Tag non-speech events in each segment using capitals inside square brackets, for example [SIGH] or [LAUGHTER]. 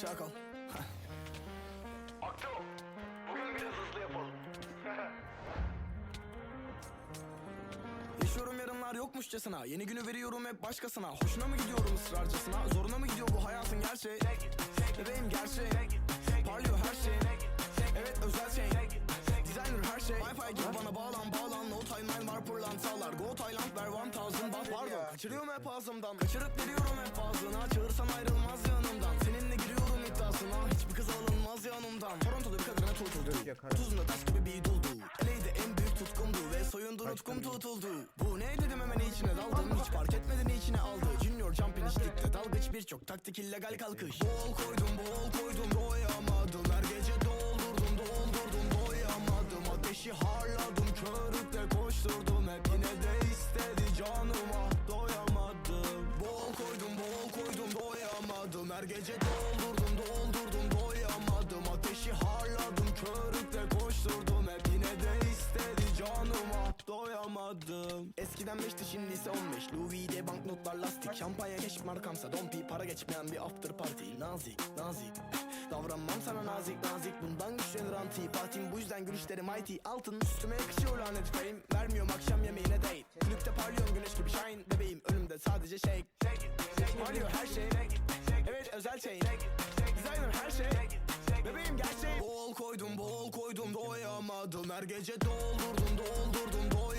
Çakal. Akto, bugün biraz hızlı yapalım. [LAUGHS] Yaşıyorum yarınlar yokmuşçasına. Yeni günü veriyorum hep başkasına. Hoşuna mı gidiyorum ısrarcasına Zoruna mı gidiyor bu hayatın gerçeği? Bebeğim gerçeği. Parlıyor her şey. Evet özel şey. Designer her şey. Wi-Fi gibi bana bağlan bağlan. No timeline var pırlantalar Go Thailand ver 1000 baht Pardon. Kaçırıyorum hep ağzımdan Kaçırıp veriyorum hep ağzına. Çağırsan ayrılmaz yanımdan tutuldu Tuzunda taş gibi bir duldu Eleydi en büyük tutkumdu Ve soyundu nutkum tutuldu. Bu ne dedim hemen içine daldım. Hiç fark etmedin içine aldı. Junior jumping içtikte dalgıç. Birçok taktik illegal kalkış. Bol koydum bol koydum doyamadım Her gece doldurdum doldurdum doyamadım. Ateşi harladım körükle koşturdum. Hep yine de istedi canıma. Doyamadım. Bol koydum bol koydum doyamadım. Her gece doldurdum Eskiden 5'ti şimdi ise 15 Louis V banknotlar lastik. Şampanya keşif markamsa dompi Para geçmeyen bir after party. Nazik nazik. Davranmam sana nazik nazik. Bundan güçlenir antipatim Bu yüzden gülüşlerim mighty. Altın üstüme yakışıyor lanet fame Vermiyorum akşam yemeğine date. Kulüpte parlıyorum güneş gibi shine. Bebeğim önümde sadece shake. Parlıyor her şey. Evet özel şey. Designer her şey. Bebeğim gerçeği Bol koydum bol koydum. Doyamadım. Her gece doldurdum doldurdum Ateşi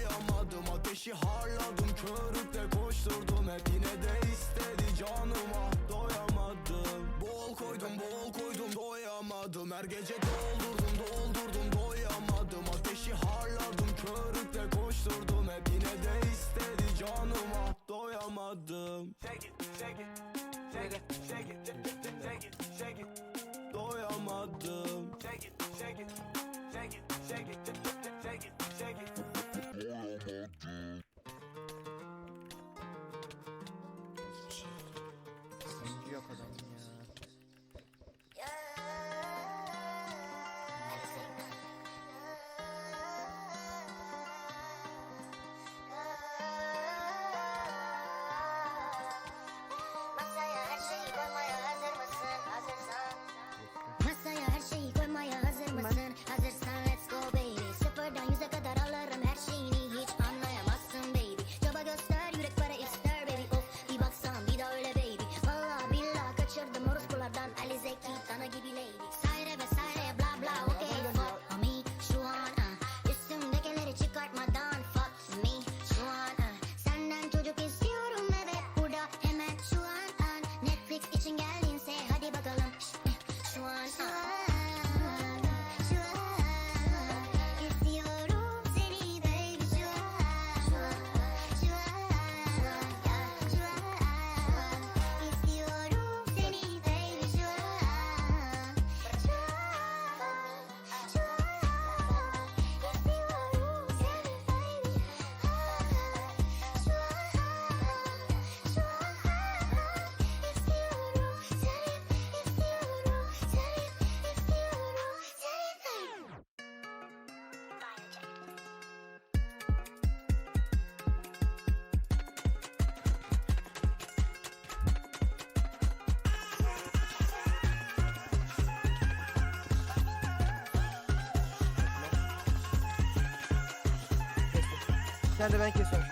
körükle koşturdum Hep yine de istedi canıma. Doyamadım. Bol koydum bol koydum doyamadım. Her gece doldurdum doldurdum doyamadım. Ateşi harladım körükle koşturdum Hep yine de istedi canıma. Doyamadım. Shake it, shake it, shake it, shake it, Sen de ben kesiyorum.